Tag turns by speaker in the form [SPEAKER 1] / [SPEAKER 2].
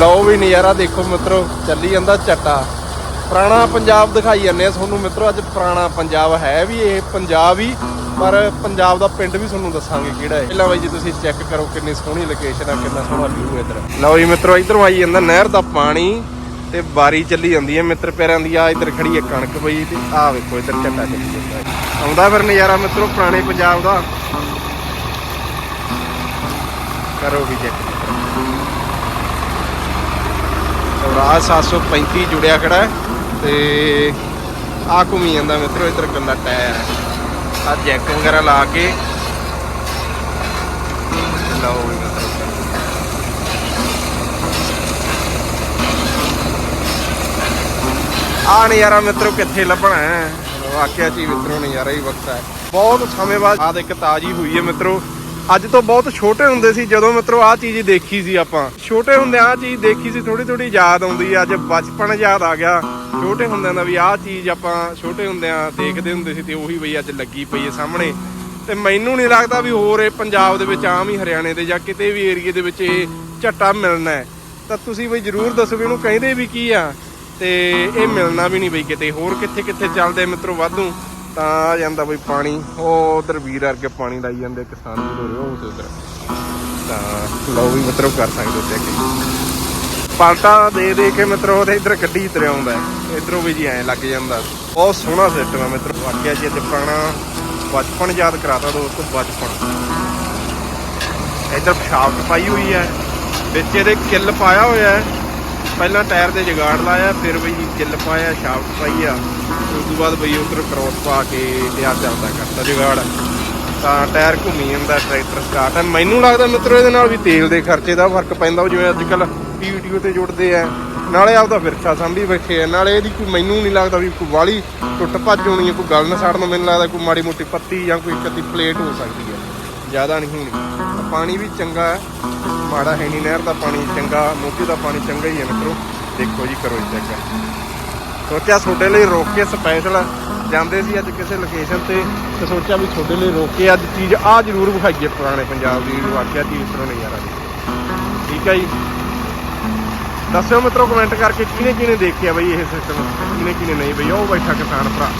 [SPEAKER 1] ਲਓ ਵੀ ਨਜ਼ਾਰਾ ਦੇਖੋ ਮਿੱਤਰੋ, ਚੱਲੀ ਜਾਂਦਾ ਚੱਟਾ ਪੁਰਾਣਾ ਪੰਜਾਬ ਦਿਖਾਈ ਜਾਂਦੇ ਆ ਤੁਹਾਨੂੰ ਮਿੱਤਰੋ, ਅੱਜ ਪੁਰਾਣਾ ਪੰਜਾਬ ਹੈ ਵੀ ਇਹ ਪੰਜਾਬ ਹੀ, ਪਰ ਪੰਜਾਬ ਦਾ ਪਿੰਡ ਵੀ ਤੁਹਾਨੂੰ ਦੱਸਾਂਗੇ ਕਿਹੜਾ ਹੈ। ਪਹਿਲਾਂ ਬਾਈ ਜੀ ਤੁਸੀਂ ਚੈੱਕ ਕਰੋ ਕਿੰਨੀ ਸੋਹਣੀ ਲੋਕੇਸ਼ਨ ਆ, ਕਿੰਨਾ ਸੋਹਣਾ ਵਿਊ ਹੈ ਇੱਧਰ। ਲਓ ਜੀ ਮਿੱਤਰੋ, ਇੱਧਰੋਂ ਆਈ ਜਾਂਦਾ ਨਹਿਰ ਦਾ ਪਾਣੀ ਤੇ ਬਾਰੀ ਚੱਲੀ ਜਾਂਦੀ ਹੈ ਮਿੱਤਰ ਪਿਆਰਿਆਂ ਦੀ। ਆ ਇੱਧਰ ਖੜੀ ਹੈ ਕਣਕ ਪਈ ਤੇ ਆਹ ਵੇਖੋ ਇੱਧਰ ਚੱਟਾ ਚੱਲੀ ਜਾਂਦਾ ਆਉਂਦਾ ਫਿਰ ਨਜ਼ਾਰਾ ਮਿੱਤਰੋ ਪੁਰਾਣੇ ਪੰਜਾਬ ਦਾ। ਕਰੋ ਵੀ ਚੈੱਕ ਰਾਜ 735 ਜੁੜਿਆ ਖੜਾ ਤੇ ਆ ਘੁੰਮੀ ਜਾਂਦਾ ਮਿੱਤਰੋ, ਇੱਧਰ ਕੱਲਾ ਟਾਇਰ ਆ ਜੈਕ ਵਗੈਰਾ ਲਾ ਕੇ। ਲਓ ਵੀ ਆ ਨਜ਼ਾਰਾ ਮਿੱਤਰੋ ਕਿੱਥੇ ਲੱਭਣਾ ਹੈ? ਵਾਕਿਆ ਚ ਮਿੱਤਰੋ, ਨਜ਼ਾਰਾ ਹੀ ਵਕਤ ਹੈ। ਬਹੁਤ ਸਮੇਂ ਬਾਅਦ ਆਹ ਇੱਕ ਤਾਜੀ ਹੋਈ ਹੈ ਮਿੱਤਰੋ। ਅੱਜ ਤੋਂ ਬਹੁਤ ਛੋਟੇ ਹੁੰਦੇ ਸੀ, ਜਦੋਂ ਮਿੱਤਰੋ ਆਹ ਚੀਜ਼ ਦੇਖੀ ਸੀ ਆਪਾਂ। ਛੋਟੇ ਹੁੰਦੇ ਆਹ ਚੀਜ਼ ਦੇਖੀ ਸੀ ਥੋੜੀ ਥੋੜੀ ਯਾਦ ਆਉਂਦੀ ਹੈ ਅੱਜ ਬਚਪਨ ਯਾਦ ਆ ਗਿਆ। ਛੋਟੇ ਹੁੰਦਿਆਂ ਦਾ ਵੀ ਆਹ ਚੀਜ਼ ਆਪਾਂ ਛੋਟੇ ਹੁੰਦਿਆਂ ਦੇਖਦੇ ਹੁੰਦੇ ਸੀ ਤੇ ਉਹੀ ਬਈ ਅੱਜ ਲੱਗੀ ਪਈ ਹੈ ਸਾਹਮਣੇ। ਤੇ ਮੈਨੂੰ ਨਹੀਂ ਲੱਗਦਾ ਵੀ ਹੋਰ ਇਹ ਪੰਜਾਬ ਦੇ ਵਿੱਚ ਆਮ ਹੀ ਹਰਿਆਣੇ ਦੇ ਜਾਂ ਕਿਤੇ ਵੀ ਏਰੀਏ ਦੇ ਵਿੱਚ ਇਹ ਝੱਟਾ ਮਿਲਣਾ ਹੈ। ਤਾਂ ਤੁਸੀਂ ਬਈ ਜਰੂਰ ਦੱਸੋ ਵੀ ਇਹਨੂੰ ਕਹਿੰਦੇ ਵੀ ਕੀ ਆ। ਤੇ ਇਹ ਮਿਲਣਾ ਵੀ ਨਹੀਂ ਬਈ ਕਿਤੇ, ਹੋਰ ਕਿੱਥੇ ਕਿੱਥੇ ਚੱਲਦੇ ਮਿੱਤਰੋ ਵਾਧੂ। ਤਾਂ ਆ ਜਾਂਦਾ ਬਈ ਪਾਣੀ। ਉਹ ਉਧਰ ਵੀਰ ਵਰਗੇ ਪਾਣੀ ਲਾਈ ਜਾਂਦੇ ਕਿਸਾਨ ਵੀਰ ਹੋਰੇ, ਉਹ ਤੇ ਉਧਰ। ਤਾਂ ਲਓ ਵੀ ਮਿੱਤਰੋ ਕਰ ਸਕਦੇ ਤੇ ਅੱਗੇ ਦੇ ਦੇ ਕੇ ਮਿੱਤਰੋ ਉਹਦੇ ਇੱਧਰ ਗੱਡੀ ਤਰ ਆਉਂਦਾ ਹੈ। ਵੀ ਜੀ ਐਂ ਲੱਗ ਜਾਂਦਾ। ਬਹੁਤ ਸੋਹਣਾ ਸਿਸਟਮ ਹੈ ਮਿੱਤਰੋ ਵਾਕਿਆ ਜੀ ਅੱਜ ਪੁਰਾਣਾ ਬਚਪਨ ਯਾਦ ਕਰਾਤਾ ਦੋਸਤੋ, ਬਚਪਨ। ਇੱਧਰ ਪਿਸ਼ਾਬ ਪਾਈ ਹੋਈ ਹੈ। ਵਿੱਚ ਇਹਦੇ ਕਿੱਲ ਪਾਇਆ ਹੋਇਆ ਹੈ। ਪਹਿਲਾਂ ਟਾਇਰ ਤੇ ਜਗਾੜ ਲਾਇਆ, ਫਿਰ ਵੀ ਕਿੱਲ ਪਾਇਆ ਸ਼ਾਫਟ ਪਾਈ ਆ। ਉਸ ਤੋਂ ਬਾਅਦ ਬਈ ਉਧਰ ਕ੍ਰੋਸ ਪਾ ਕੇ ਤੇ ਆ ਚੱਲਦਾ ਕਰਤਾ ਜਗਾੜ। ਤਾਂ ਟਾਇਰ ਘੁੰਮੀ ਜਾਂਦਾ, ਟਰੈਕਟਰ ਸਟਾਰਟ ਹੈ ਮੈਨੂੰ ਲੱਗਦਾ ਮਿੱਤਰੋ ਇਹਦੇ ਨਾਲ ਵੀ ਤੇਲ ਦੇ ਖਰਚੇ ਦਾ ਫ਼ਰਕ ਪੈਂਦਾ, ਉਹ ਜਿਵੇਂ ਅੱਜ ਕੱਲ ਪੀਵੀਟੀਓ ਤੇ ਜੁੜਦੇ ਆ। ਨਾਲੇ ਆਪਦਾ ਵਿਰਸਾ ਸੰਭੀ ਬੈਠੇ ਆ। ਨਾਲੇ ਇਹਦੀ ਕੋਈ ਮੈਨੂੰ ਨਹੀਂ ਲੱਗਦਾ ਵੀ ਕੋਈ ਵਾਲੀ ਟੁੱਟ ਭੱਜ ਹੋਣੀ ਹੈ ਕੋਈ ਗੱਲ ਨਾ ਸੜਨ ਮੈਨੂੰ ਲੱਗਦਾ ਕੋਈ ਮਾੜੀ ਮੋਟੀ ਪੱਤੀ ਜਾਂ ਕੋਈ ਕੱਤੀ ਪਲੇਟ ਹੋ ਸਕਦੀ ਹੈ ਜ਼ਿਆਦਾ ਨਹੀਂ ਹੋਣੀ। ਪਾਣੀ ਵੀ ਚੰਗਾ ਹੈ ਮਾੜਾ ਹੈ ਨਹੀਂ ਨਹਿਰ ਦਾ ਪਾਣੀ ਚੰਗਾ ਮੋਗੇ ਦਾ ਪਾਣੀ ਚੰਗਾ ਹੀ ਹੈ ਮਿੱਤਰੋ। ਦੇਖੋ ਜੀ ਕਰੋ ਜੀ ਚੈੱਕ ਸੋਚਿਆ ਤੁਹਾਡੇ ਲਈ ਰੋਕ ਕੇ ਸਪੈਸ਼ਲ ਜਾਂਦੇ ਸੀ ਅੱਜ ਕਿਸੇ ਲੋਕੇਸ਼ਨ ਤੇ ਤੇ ਸੋਚਿਆ ਵੀ ਤੁਹਾਡੇ ਲਈ ਰੋਕ ਕੇ ਅੱਜ ਚੀਜ਼ ਆ ਜ਼ਰੂਰ ਵਿਖਾਈਏ ਪੁਰਾਣੇ ਪੰਜਾਬ ਦੀ ਵਾਕਿਆ ਚੀਜ਼ ਇਸ ਤਰ੍ਹਾਂ ਨਜ਼ਾਰਾ ਜੀ ਠੀਕ ਹੈ ਜੀ। ਦੱਸਿਓ ਮਿੱਤਰੋ ਕਮੈਂਟ ਕਰਕੇ ਕਿਹਨੇ ਕਿਹਨੇ ਦੇਖਿਆ ਬਈ ਇਹ ਸਿਸਟਮ ਕਿਹਨੇ ਕਿਹਨੇ ਨਹੀਂ ਬਈ, ਉਹ ਬੈਠਾ ਕਿਸਾਨ ਭਰਾ।